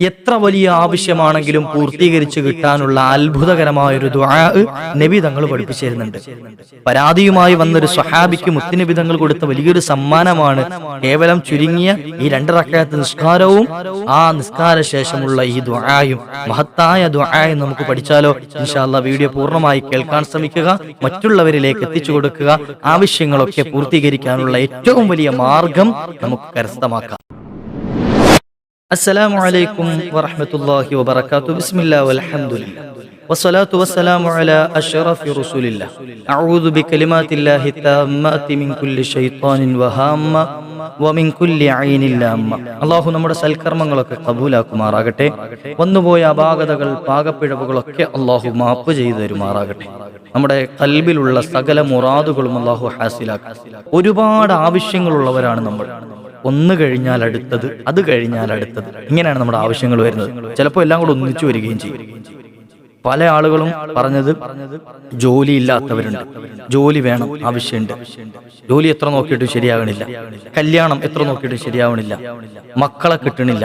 എത്ര വലിയ ആവശ്യമാണെങ്കിലും പൂർത്തീകരിച്ചു കിട്ടാനുള്ള അത്ഭുതകരമായ ഒരു ദുആ നബി തങ്ങൾ പഠിപ്പിച്ചിരുന്നുണ്ട്. പരാതിയുമായി വന്നൊരു സ്വഹാബിക്ക് മുത്തുനബി തങ്ങൾ കൊടുത്ത വലിയൊരു സമ്മാനമാണ് കേവലം ചുരുങ്ങിയ ഈ രണ്ട് നിസ്കാരവും ആ നിസ്കാര ശേഷമുള്ള ഈ ദ്വായും മഹത്തായ ദ്വായും നമുക്ക് പഠിച്ചാലോ? ഇൻഷാല്ല വീഡിയോ പൂർണമായി കേൾക്കാൻ ശ്രമിക്കുക മറ്റുള്ളവരിലേക്ക് എത്തിച്ചു കൊടുക്കുക. ആവശ്യങ്ങളൊക്കെ പൂർത്തീകരിക്കാനുള്ള ഏറ്റവും വലിയ മാർഗം നമുക്ക് കരസ്ഥമാക്കാം. السلام عليكم ورحمة الله وبركاته بسم الله والحمد لله والصلاة والسلام على أشرف رسول الله أعوذ بكلمات الله التامات من كل شيطان وهامة ومن كل عين لامة അള്ളാഹു നമ്മുടെ സൽക്കർമ്മങ്ങളൊക്കെ കബൂലാക്കുമാറാകട്ടെ വന്നുപോയ അപാകതകൾ പാകപ്പിഴവുകളൊക്കെ അള്ളാഹു മാപ്പ് ചെയ്തു തരുമാറാകട്ടെ നമ്മുടെ കൽബിലുള്ള സകല മുറാദുകളും അള്ളാഹു ഹാസിലാക്കും ഒരുപാട് ആവശ്യങ്ങളുള്ളവരാണ് നമ്മൾ ഒന്ന് കഴിഞ്ഞാൽ അടുത്തത് അത് കഴിഞ്ഞാൽ അടുത്തത്. ഇങ്ങനെയാണ് നമ്മുടെ ആവശ്യങ്ങൾ വരുന്നത്. ചിലപ്പോൾ എല്ലാം കൂടെ ഒന്നിച്ചു വരികയും ചെയ്യും. പല ആളുകളും പറഞ്ഞത് ജോലി ഇല്ലാത്തവരുണ്ട് ജോലി വേണം ആവശ്യമുണ്ട്. ജോലി എത്ര നോക്കിയിട്ടും ശരിയാകണില്ല. കല്യാണം എത്ര നോക്കിയിട്ടും ശരിയാവണില്ല. മക്കളെ കിട്ടണില്ല.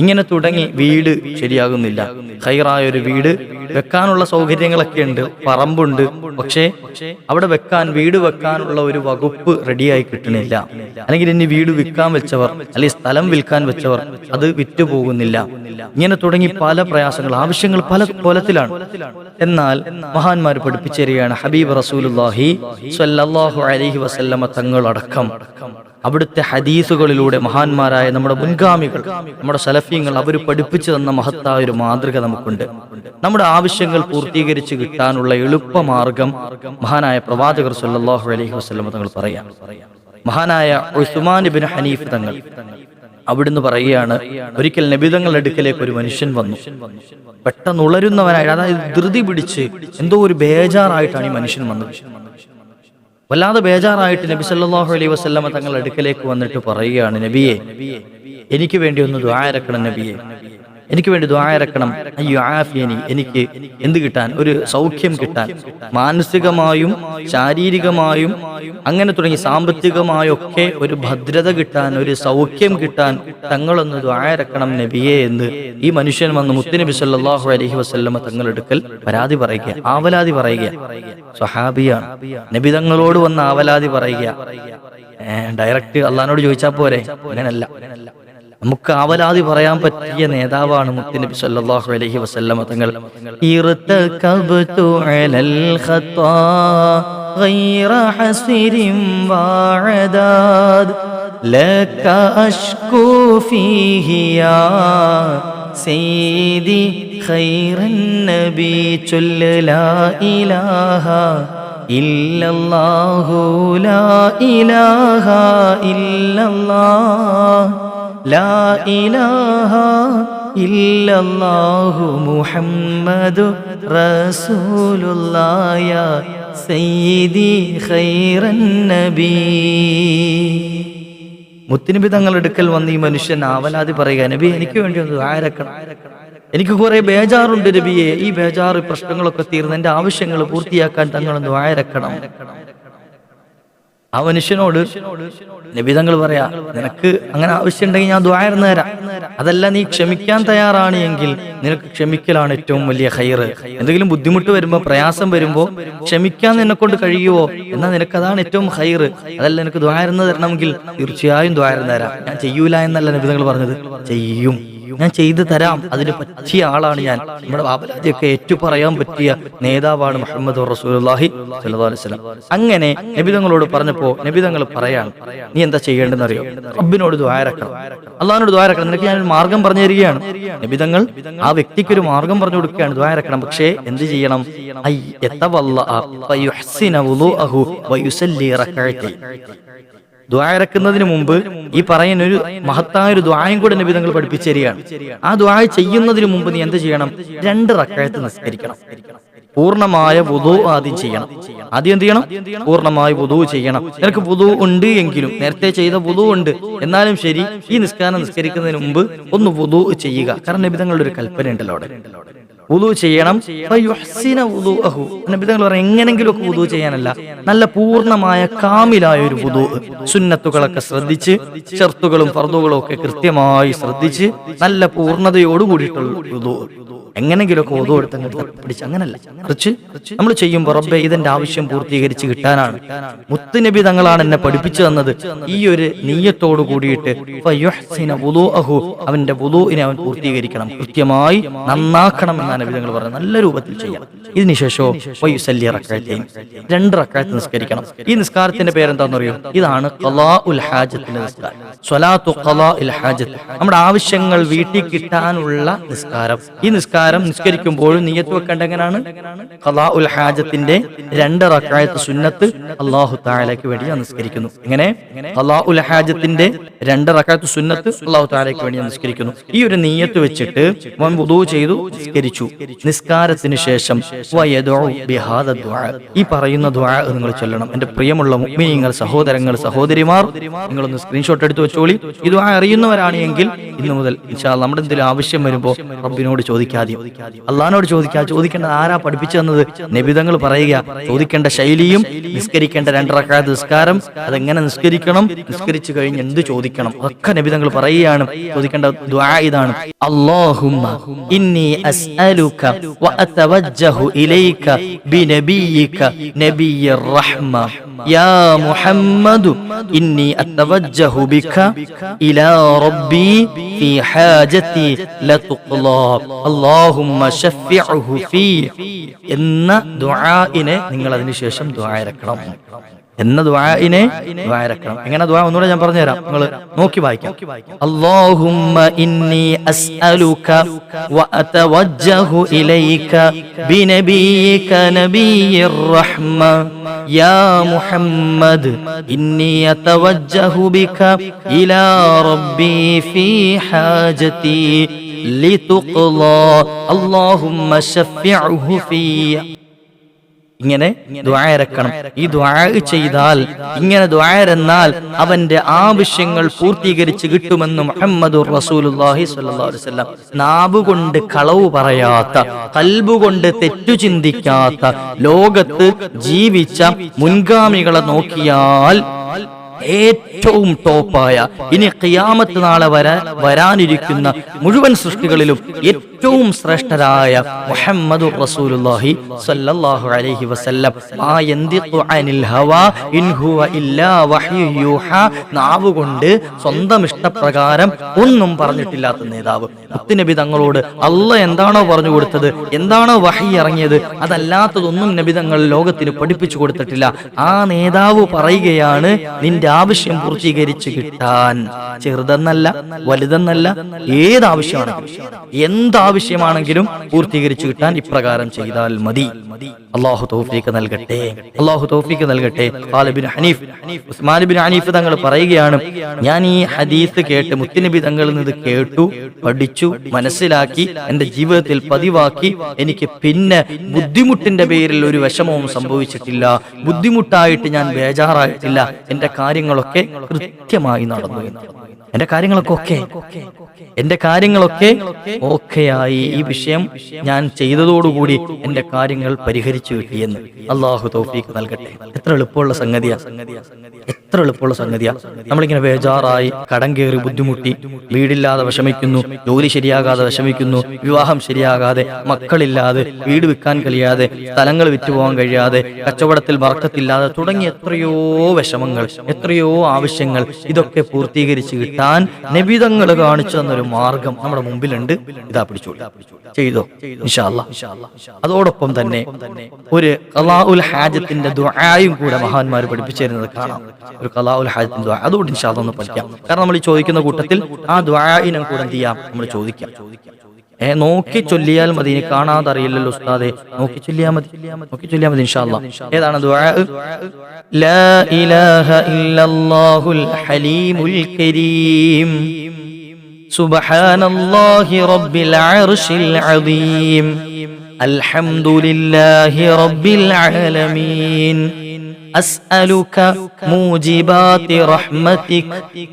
ഇങ്ങനെ തുടങ്ങി വീട് ശരിയാകുന്നില്ല. ഹൈറായ ഒരു വീട് വെക്കാനുള്ള സൗകര്യങ്ങളൊക്കെ ഉണ്ട് പറമ്പുണ്ട്. പക്ഷേ അവിടെ വെക്കാൻ വീട് വെക്കാനുള്ള ഒരു വകുപ്പ് റെഡിയായി കിട്ടണില്ല. അല്ലെങ്കിൽ ഇനി വീട് വിൽക്കാൻ വെച്ചവർ അല്ലെങ്കിൽ സ്ഥലം വിൽക്കാൻ വെച്ചവർ അത് വിറ്റുപോകുന്നില്ല. ഇങ്ങനെ തുടങ്ങി പല പ്രയാസങ്ങൾ ആവശ്യങ്ങൾ പല കോലത്തിലാണ് എന്നാൽ മഹാന്മാർ പഠിപ്പിച്ചേരുകയാണ് ഹബീബ് റസൂലുല്ലാഹി സ്വല്ലല്ലാഹു അലൈഹി വസല്ലമ തങ്ങളടക്കം. അവിടുത്തെ ഹദീസുകളിലൂടെ മഹാന്മാരായ നമ്മുടെ മുൻഗാമികൾ നമ്മുടെ സലഫീങ്ങൾ അവർ പഠിപ്പിച്ചു തന്ന മഹത്തായ ഒരു മാതൃക നമുക്കുണ്ട്. നമ്മുടെ ആവശ്യങ്ങൾ പൂർത്തീകരിച്ച് കിട്ടാനുള്ള എളുപ്പമാർഗം മഹാനായ പ്രവാചകർ സല്ലാഹു അലൈഹി വസ്ലമ തങ്ങൾ പറയാം. മഹാനായ ഉസ്മാൻ ബിൻ ഹനീഫ് തങ്ങൾ അവിടുന്ന് പറയുകയാണ് ഒരിക്കൽ നബിതങ്ങളുടെ അടുക്കലേക്ക് ഒരു മനുഷ്യൻ വന്നു. പെട്ടെന്ന് ഉളരുന്നവനായി അതായത് ധൃതി പിടിച്ച് എന്തോ ഒരു ബേജാറായിട്ടാണ് ഈ മനുഷ്യൻ വന്നത്. വല്ലാതെ ബേജാറായിട്ട് നബി സല്ലാഹു അലൈഹി വസ്ലമ തങ്ങളുടെ അടുക്കലേക്ക് വന്നിട്ട് പറയുകയാണ് നബിയെ എനിക്ക് വേണ്ടി ഒന്ന് ദ്വാരക്കണം നബിയെ. എനിക്ക് വേണ്ടി ദ്വാരക്കണം അയ്യോ ആഫിയനി എനിക്ക് എന്ത് കിട്ടാൻ? ഒരു സൗഖ്യം കിട്ടാൻ. മാനസികമായും ശാരീരികമായും അങ്ങനെ തുടങ്ങി സാമ്പത്തികമായൊക്കെ ഒരു ഭദ്രത കിട്ടാൻ ഒരു സൗഖ്യം കിട്ടാൻ തങ്ങളൊന്ന് ദ്വാരക്കണം നബിയെ എന്ന് ഈ മനുഷ്യൻ വന്ന് മുത്തുനബി സല്ലാഹു അലഹി വസ്ല്ലമ തങ്ങളെടുക്കൽ പരാതി പറയുക ആവലാതി പറയുക. സ്വഹാബിയാണ്. നബി തങ്ങളോട് വന്ന് ആവലാതി പറയുക. ഡയറക്റ്റ് അള്ളഹാനോട് ചോദിച്ചാൽ പോരെ? അങ്ങനല്ല. നമുക്ക് ആവലാതി പറയാൻ പറ്റിയ നേതാവാണ് മുത്തുനബി സല്ലല്ലാഹു അലൈഹി വസല്ലമ തങ്ങൾ ഇർതകബ്തു അലൽ ഖത്താ غير حسر وعداد لك أشكو فيه يا سيدي خير النبي جل لا إله إلا الله لا إله إلا الله ലാ ഇലാഹ ഇല്ലല്ലാഹു മുഹമ്മദു റസൂലുള്ളായ സയ്യിദി ഖൈറൻ നബി. മുത്തിനബി തങ്ങളെടുക്കൽ വന്ന് ഈ മനുഷ്യൻ ആവലാതി പറയുക നബി എനിക്ക് വേണ്ടി ഒന്ന് ആരക്കണം എനിക്ക് കുറെ ബേജാറുണ്ട് നബിയെ. ഈ ബേജാറ് പ്രശ്നങ്ങളൊക്കെ തീർന്ന് എന്റെ ആവശ്യങ്ങൾ പൂർത്തിയാക്കാൻ തങ്ങളൊന്ന് വായരക്കണം ആ മനുഷ്യനോട് നബിതങ്ങൾ പറയാ നിനക്ക് അങ്ങനെ ആവശ്യമുണ്ടെങ്കിൽ ഞാൻ ദ്വായർന്നു തരാം. അതല്ല നീ ക്ഷമിക്കാൻ തയ്യാറാണ് എങ്കിൽ നിനക്ക് ക്ഷമിക്കലാണ് ഏറ്റവും വലിയ ഹൈറ് എന്തെങ്കിലും ബുദ്ധിമുട്ട് വരുമ്പോ പ്രയാസം വരുമ്പോ ക്ഷമിക്കാൻ നിന്നെ കൊണ്ട് എന്നാ നിനക്ക് അതാണ് ഏറ്റവും ഹൈറ് അതല്ല നിനക്ക് ദ്വായർന്നു തരണമെങ്കിൽ തീർച്ചയായും ദ്വായർന്നു തരാം. ഞാൻ ചെയ്യൂല എന്നല്ല നബിതങ്ങൾ പറഞ്ഞത്. ചെയ്യും. ഞാൻ ചെയ്തു തരാം. അതിന് പറ്റിയ ആളാണ് ഞാൻ. നമ്മുടെ ബാബലാജിയൊക്കെ ഏറ്റു പറയാൻ പറ്റിയ നേതാവാണ് മുഹമ്മദ് അങ്ങനെ നബിതങ്ങളോട് പറഞ്ഞപ്പോ നബിതങ്ങൾ പറയാൻ നീ എന്താ ചെയ്യേണ്ടെന്ന് അറിയോ റബ്ബിനോട് ദ്വാരക്കണം അള്ളാഹിനോട് ദ്വാരക്കണം നിനക്ക് ഞാൻ മാർഗം പറഞ്ഞു തരികയാണ്. നബിതങ്ങൾ ആ വ്യക്തിക്ക് ഒരു മാർഗം പറഞ്ഞു കൊടുക്കുകയാണ് ദ്വാരക്കണം പക്ഷേ എന്ത് ചെയ്യണം? ഐ റകഅത്തൈൻ ദ്വാരക്കുന്നതിന് മുമ്പ് ഈ പറയുന്ന ഒരു മഹത്തായ ഒരു ദ്വായം കൂടെ നബി തങ്ങൾ പഠിപ്പിച്ചു തരികയാണ് ആ ദ്വായ ചെയ്യുന്നതിന് മുമ്പ് നീ എന്ത് ചെയ്യണം? രണ്ട് റക്കായത്ത് നിസ്കരിക്കണം. പൂർണമായ വുതു ആദ്യം ചെയ്യണം. ആദ്യം എന്ത് ചെയ്യണം? പൂർണമായ വുതു ചെയ്യണം. നിനക്ക് വുതു ഉണ്ട് എങ്കിലും നേരത്തെ ചെയ്ത വുതു ഉണ്ട്. എന്നാലും ശരി ഈ നിസ്കാരം നിസ്കരിക്കുന്നതിന് മുമ്പ് ഒന്ന് വുതു ചെയ്യുക. കാരണം നബി തങ്ങളുടെ ഒരു കൽപ്പന ഉണ്ടല്ലോ അവിടെ. വുളു ചെയ്യണം. പറയും എങ്ങനെങ്കിലും ഒക്കെ ഉദു ചെയ്യാനല്ല. നല്ല പൂർണമായ കാമിലായ ഒരു ഉദു സുന്നത്തുകളൊക്കെ ശ്രദ്ധിച്ച് ചെറുത്തുകളും ഫർദുകളും ഒക്കെ കൃത്യമായി ശ്രദ്ധിച്ച് നല്ല പൂർണതയോട് കൂടിയിട്ടുള്ള വുളു. എങ്ങനെങ്കിലുമൊക്കെ ഒതു എടുത്ത് പിടിച്ച് അങ്ങനല്ല. കുറച്ച് നമ്മൾ ചെയ്യുമ്പോൾ റബ്ബെ ഇതിന്റെ ആവശ്യം പൂർത്തീകരിച്ച് കിട്ടാനാണ്. മുത്തുനബി തങ്ങളാണ് എന്നെ പഠിപ്പിച്ചു തന്നത്. ഈ ഒരു നീയത്തോട് കൂടിയിട്ട്. അവന്റെ വുളൂഇനെ അവൻ പൂർത്തീകരിക്കണം. കൃത്യമായി നന്നാക്കണം എന്നാണ് നബി തങ്ങൾ പറഞ്ഞത് നല്ല രൂപത്തിൽ ചെയ്യാം. ഇതിനുശേഷവും വയുസല്ലി റക്അത്തൈൻ. രണ്ട് റക്കായത്ത് നിസ്കരിക്കണം. ഈ നിസ്കാരത്തിന്റെ പേരെന്താണെന്ന് അറിയോ ഇതാണ് ഹാജത്തിന്റെ നിസ്കാരം. സ്വലാത്തു ഹാജത്ത്. നമ്മുടെ ആവശ്യങ്ങൾ വീട്ടിൽ കിട്ടാനുള്ള നിസ്കാരം. ഈ നിസ്കാരം നിസ്കരിക്കുമ്പോഴും നീയത്ത് വെക്കേണ്ട എങ്ങനെയാണ്? കലാ ഉൽ ഹാജത്തിന്റെ രണ്ട് റക്കായത്ത് സുന്നത്ത് അള്ളാഹു താലയ്ക്ക് വേണ്ടി ഞാൻ നിസ്കരിക്കുന്നു എങ്ങനെ? കലാ ഉൽ ഹാജത്തിന്റെ രണ്ട് റക്കാത്ത് സുന്നത്ത് അള്ളാഹു താലയ്ക്ക് വേണ്ടി നിസ്കരിക്കുന്നു. ഈ ഒരു നീയത്ത് വെച്ചിട്ട് വൻ വുദൂ ചെയ്തു നിസ്കരിച്ചു. നിസ്കാരത്തിന് ശേഷം. ഈ പറയുന്ന ദുആ നിങ്ങൾ ചൊല്ലണം. എന്റെ പ്രിയമുള്ള മുഗ്മിനിങ്ങൾ സഹോദരങ്ങൾ സഹോദരിമാർ നിങ്ങളൊന്ന് സ്ക്രീൻഷോട്ട് എടുത്ത് വെച്ചോളി. ഇത് അറിയുന്നവരാണ് എങ്കിൽ ഇന്നു മുതൽ നമ്മുടെ എന്തെങ്കിലും ആവശ്യം വരുമ്പോ റബ്ബിനോട് ചോദിക്കാതെ. അള്ളഹാനോട് ചോദിക്കാ ചോദിക്കേണ്ടത് ആരാ പഠിപ്പിച്ചു തന്നത് പറയുക ചോദിക്കേണ്ട ശൈലിയും നിസ്കരിക്കേണ്ട രണ്ടറക്കാത്ത നിസ്കാരം അതെങ്ങനെ നിസ്കരിക്കണം? നിസ്കരിച്ചു കഴിഞ്ഞ് എന്ത് ചോദിക്കണം. ഒക്കെ നബി തങ്ങൾ പറയുകയാണ്. ചോദിക്കേണ്ട ഇതാണ്. അല്ലാഹുമ്മ ഇന്നി അസ്അലുക വ അതവജ്ജഹു ഇലൈക ബിനബിയിക നബിയ്യിർ റഹ്മ. യാ മുഹമ്മദ് ഇന്നി അതവജ്ജഹു ബിക ഇലാ റബ്ബി ഫീ ഹാജതി ലതുഖ്ലാ അല്ലാഹുമ്മ ഫീ. ദുആഇനെ നിങ്ങൾ അതിനുശേഷം ദുആ എന്ന ദുആഇനെ ദുആ ഇറക്കണം എങ്ങനെ ദുആ ഒന്നുകൂടെ ഞാൻ പറഞ്ഞു തരാം നിങ്ങൾ നോക്കി വായിക്കാം اللهم إني أسألك وأتوجه إليك بنبيك نبي الرحمة يا محمد إني أتوجه بك إلى ربي في حاجتي لتقضى اللهم شفعه في ഇങ്ങനെ ദ്വായരക്കണം ഈ ദ്വായ ചെയ്താൽ ഇങ്ങനെ ദ്വായരെന്നാൽ അവന്റെ ആവശ്യങ്ങൾ പൂർത്തീകരിച്ച് കിട്ടുമെന്ന് മുഹമ്മദ് റസൂലുള്ളാഹി സ്വല്ലാസ്ലാം അലൈഹി വസല്ലം നാവ് കളവ് പറയാത്ത കൽബുകൊണ്ട് തെറ്റു ചിന്തിക്കാത്ത ലോകത്ത് ജീവിച്ച മുൻഗാമികളെ നോക്കിയാൽ ഏറ്റവും ടോപ്പായ ഇനി ഖിയാമത്ത് നാളെ വരാ വരാനിരിക്കുന്ന മുഴുവൻ സൃഷ്ടികളിലും ഏറ്റവും ശ്രേഷ്ഠരായ മുഹമ്മദ് റസൂലുള്ളാഹി സ്വല്ലല്ലാഹു അലൈഹി വസല്ലം. മാ യന്തിഖു അനിൽ ഹവാ ഇൻ ഹുവ ഇല്ലാ വഹ്യു യൂഹാ. നാവ് കൊണ്ട് സ്വന്തം ഇഷ്ടപ്രകാരം ഒന്നും പറഞ്ഞിട്ടില്ലാത്ത നേതാവ്. മുത്തുനബി തങ്ങളോട് അല്ല എന്താണോ പറഞ്ഞു കൊടുത്തത്? എന്താണോ വഹി ഇറങ്ങിയത്? അതല്ലാത്തതൊന്നും നബി തങ്ങൾ ലോകത്തിന് പഠിപ്പിച്ചു കൊടുത്തിട്ടില്ല. ആ നേതാവ് പറയുകയാണ് നിന്റെ ആവശ്യം പൂർത്തീകരിച്ച് കിട്ടാൻ. ചെറുതെന്നല്ല വലുതെന്നല്ല ഏതാവശ്യമാണെങ്കിലും. എന്താവശ്യമാണെങ്കിലും പൂർത്തീകരിച്ചു കിട്ടാൻ ഇപ്രകാരം ചെയ്താൽ മതി. അള്ളാഹു തോഫിക്ക് നൽകട്ടെ. അള്ളാഹു തോഫിക്ക് നൽകട്ടെ. ഹനീഫ് ഉസ്മാൻ ഹനീഫ് തങ്ങൾ പറയുകയാണ് ഞാൻ ഈ ഹദീസ് കേട്ട് മുത്തുനബി തങ്ങളിൽ നിന്ന് കേട്ടു പഠിച്ചു മനസ്സിലാക്കി എന്റെ ജീവിതത്തിൽ പതിവാക്കി എനിക്ക് പിന്നെ ബുദ്ധിമുട്ടിന്റെ പേരിൽ ഒരു വിഷമവും സംഭവിച്ചിട്ടില്ല. ബുദ്ധിമുട്ടായിട്ട് ഞാൻ ബേജാറായിട്ടില്ല. എന്റെ കാര്യങ്ങളൊക്കെ കൃത്യമായി നടന്നു. എന്റെ കാര്യങ്ങളൊക്കെ ഓക്കെ. എന്റെ കാര്യങ്ങളൊക്കെ ഓക്കെയായി. ഈ വിഷയം ഞാൻ ചെയ്തതോടുകൂടി എന്റെ കാര്യങ്ങൾ പരിഹരിച്ചു കിട്ടിയെന്ന് അള്ളാഹു തൗഫീഖ് നൽകട്ടെ. എത്ര എളുപ്പമുള്ള സംഗതിയാ. എത്ര എളുപ്പമുള്ള സംഗതിയാ. നമ്മളിങ്ങനെ ബേജാറായി കടം കയറി ബുദ്ധിമുട്ടി വീടില്ലാതെ വിഷമിക്കുന്നു ജോലി ശരിയാകാതെ വിഷമിക്കുന്നു വിവാഹം ശരിയാകാതെ മക്കളില്ലാതെ വീട് വിൽക്കാൻ കഴിയാതെ സ്ഥലങ്ങൾ വിറ്റുപോകാൻ കഴിയാതെ കച്ചവടത്തിൽ വർക്കത്തില്ലാതെ തുടങ്ങി എത്രയോ വിഷമങ്ങൾ എത്രയോ ആവശ്യങ്ങൾ ഇതൊക്കെ പൂർത്തീകരിച്ച് കിട്ടാൻ നബിതങ്ങൾ കാണിച്ചു തന്നൊരു മാർഗം നമ്മുടെ മുമ്പിലുണ്ട്. ഇതാ പിടിച്ചോളൂ. ചെയ്തോ. അതോടൊപ്പം തന്നെ ഒരു കലാഉൽ ഹാജത്തിന്റെ ദുആയും കൂടെ മഹാന്മാർ പഠിപ്പിച്ചിരുന്നത് കാണാം. ഒരു കലാഉൽ ഹാജത്തിന്റെ ദുആ. അതുകൊണ്ട് ഇൻഷാല്ല ഒന്ന് പഠിക്കാം. കാരണം നമ്മൾ ചോദിക്കുന്ന കൂട്ടത്തിൽ ആ ദുആഇനം കൂടെ എന്ത് ചെയ്യാം? നമ്മൾ ചോദിക്കാം. ഏ നോക്കി ചൊല്ലിയാൽ മതി ഇനി കാണാതെ അറിയില്ലല്ലോ ഉസ്താദെ നോക്കി ചൊല്ലിയാൽ മതി നോക്കി ചൊല്ലിയാൽ മതി ഇൻഷാ അല്ലാ ഏതാണ് ദുആ ലാ ഇലാഹ ഇല്ലല്ലാഹുൽ ഹലീമുൽ കരീം سبحان الله رب العرش العظيم الحمد لله رب العالمين أسألك موجبات رحمتك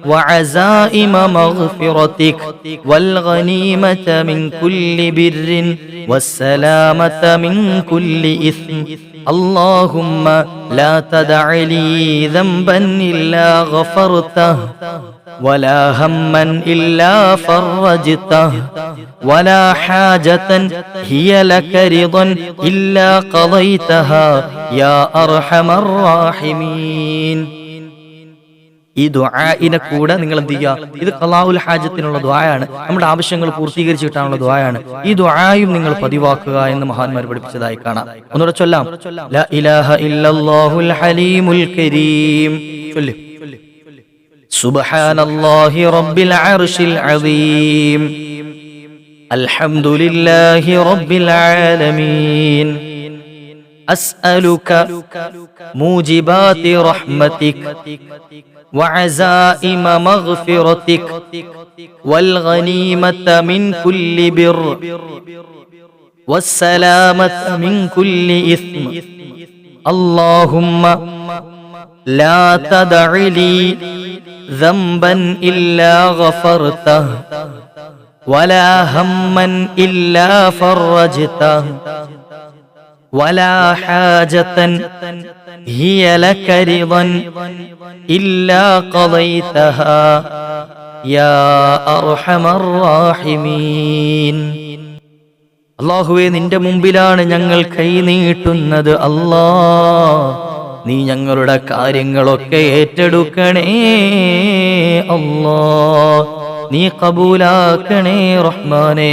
وعزائم مغفرتك والغنيمة من كل بر والسلامة من كل إثم اللهم لا تدع لي ذنبا إلا غفرته ولا هما إلا فرجته ولا حاجة هي لك رضا إلا قضيتها يا أرحم الراحمين. ഈ ദ്വായിനെ കൂടെ നിങ്ങൾ എന്ത് ചെയ്യുക? ഇത് കലാവുൽ ഹാജത്തിനുള്ള ദ്വായാണ് നമ്മുടെ ആവശ്യങ്ങൾ പൂർത്തീകരിച്ചിട്ടാണുള്ള ദ്വായാണ് ഈ ദ്വായും നിങ്ങൾ പതിവാക്കുക എന്ന് മഹാന്മാർ പഠിപ്പിച്ചതായി കാണാം. ഒന്നുകൂടെ ചൊല്ലാം. ഇലാഹ ഇല്ലല്ലാഹുൽ ഹലീമുൽ കരീം. ചൊല്ല്. സുബ്ഹാനല്ലാഹി റബ്ബിൽ അർശിൽ അസീം. അൽഹംദുലില്ലാഹി റബ്ബിൽ ആലമീൻ. أسألك موجبات رحمتك وعزائم مغفرتك والغنيمة من كل بر والسلامة من كل إثم. اللهم لا تدع لي ذنبا إلا غفرته ولا هما إلا فرجته. ولا حاجة هي لك رضا إلا قضيتها يا أرحم الراحمين അള്ളാഹുവെ നിന്റെ മുമ്പിലാണ് ഞങ്ങൾ കൈനീട്ടുന്നത് അല്ലാ നീ ഞങ്ങളുടെ കാര്യങ്ങളൊക്കെ ഏറ്റെടുക്കണേ അല്ലാ നീ കബൂലാക്കണേ റഹ്മാനെ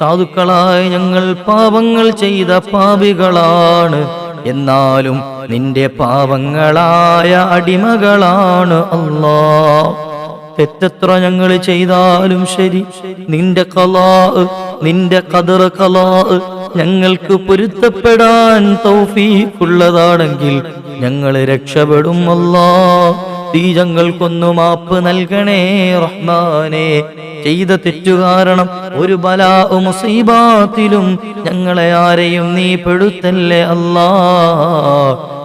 സാധുക്കളായ ഞങ്ങൾ പാപങ്ങൾ ചെയ്ത പാപികളാണ്. എന്നാലും നിന്റെ പാപങ്ങളായ അടിമകളാണ് അള്ളാ. തെറ്റെത്ര ഞങ്ങൾ ചെയ്താലും ശരി. നിന്റെ കലാ നിന്റെ കതർ കലാ ഞങ്ങൾക്ക് പൊരുത്തപ്പെടാൻ തൗഫീഖുള്ളതാണെങ്കിൽ ഞങ്ങൾ രക്ഷപ്പെടും അല്ലാ തീ ഞങ്ങൾക്കൊന്നു മാപ്പ് നൽകണേ റഹ്മാനെ. ചെയ്ത തെറ്റു കാരണം ഒരു ബലാ മുസീബാത്തിലും ഞങ്ങളെ ആരെയും നീ പെടുത്തല്ലേ അല്ലാ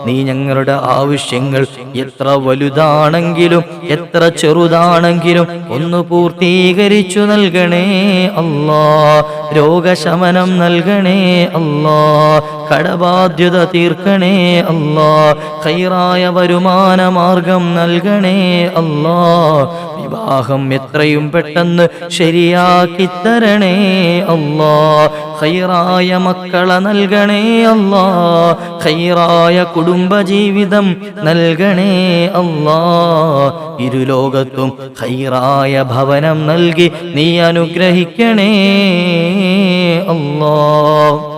നീ ഞങ്ങളുടെ ആവശ്യങ്ങൾ എത്ര വലുതാണെങ്കിലും എത്ര ചെറുതാണെങ്കിലും ഒന്ന് പൂർത്തീകരിച്ചു നൽകണേ അല്ലാ. രോഗശമനം നൽകണേ അല്ലാ. കടബാധ്യത തീർക്കണേ അല്ലാ. കൈറായ വരുമാന മാർഗം നൽകണേ അല്ലാ. വിവാഹം എത്രയും പെട്ടെന്ന് ശരിയാക്കി തരണേ അല്ലാ. ഖൈറായ മക്കളെ നൽകണേ അല്ലാ. ഖൈറായ കുടുംബജീവിതം നൽകണേ അല്ലാ. ഇരുലോകത്തും ഖൈറായ ഭവനം നൽകി നീ അനുഗ്രഹിക്കണേ അല്ലാ.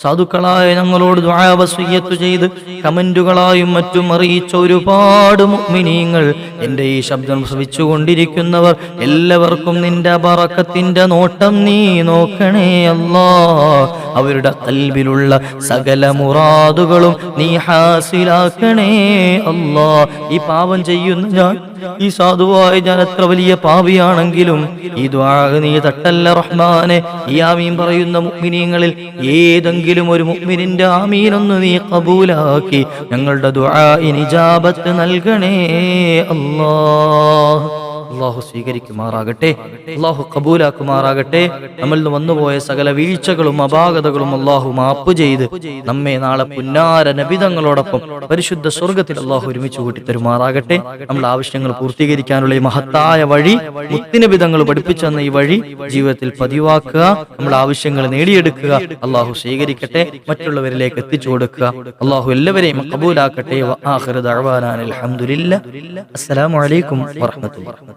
സാധുക്കളായ ഞങ്ങളോട് ദ്വാവസ്വയ്യത്തു ചെയ്ത് കമന്റുകളായും മറ്റും അറിയിച്ച ഒരുപാട് മുഅ്മിനീങ്ങൾ എന്റെ ഈ ശബ്ദം ശ്രവിച്ചുകൊണ്ടിരിക്കുന്നവർ എല്ലാവർക്കും നിന്റെ ബറക്കത്തിന്റെ നോട്ടം നീ നോക്കണേ അല്ലാ. അവരുടെ കൽബിലുള്ള സകല മുറാദുകളും നീ ഹാസിലാക്കണേ അല്ലാ. ഈ പാപം ചെയ്യുന്ന ഞാൻ ഈ സാധുവായ ഞാൻ എത്ര വലിയ പാപിയാണെങ്കിലും ഈ ദ്വാ നീ തട്ടല്ല റഹ്മാനെ. ഈ ആമീൻ പറയുന്ന മുഗ്മിനീങ്ങളിൽ ഏതെങ്കിലും ഒരു മുഅ്മിനിന്റെ ആമീനൊന്ന് നീ കബൂലാക്കി. ഞങ്ങളുടെ ദ്വാ ഇനിജാബത്ത് നൽകണേ അല്ലാഹ്. അള്ളാഹു സ്വീകരിക്കുമാറാകട്ടെ അള്ളാഹു കബൂലാക്കുമാറാകട്ടെ. നമ്മളിൽ നിന്ന് വന്നുപോയ സകല വീഴ്ചകളും അപാകതകളും അള്ളാഹു മാപ്പ് ചെയ്ത് നമ്മെ നാളെ പുന്നാര നബിതങ്ങളോടൊപ്പം പരിശുദ്ധ സ്വർഗത്തിൽ അള്ളാഹു ഒരുമിച്ച് കൂട്ടി തരുമാറാകട്ടെ നമ്മുടെ ആവശ്യങ്ങൾ പൂർത്തീകരിക്കാനുള്ള ഈ മഹത്തായ വഴി മുത്തിനബിതങ്ങൾ പഠിപ്പിച്ചു തന്ന ഈ വഴി ജീവിതത്തിൽ പതിവാക്കുക. നമ്മുടെ ആവശ്യങ്ങൾ നേടിയെടുക്കുക. അള്ളാഹു സ്വീകരിക്കട്ടെ മറ്റുള്ളവരിലേക്ക് എത്തിച്ചു കൊടുക്കുക. അള്ളാഹു എല്ലാവരെയും കബൂലാക്കട്ടെ. അസ്സലാമലൈക്കും വാഹമത്തുള്ള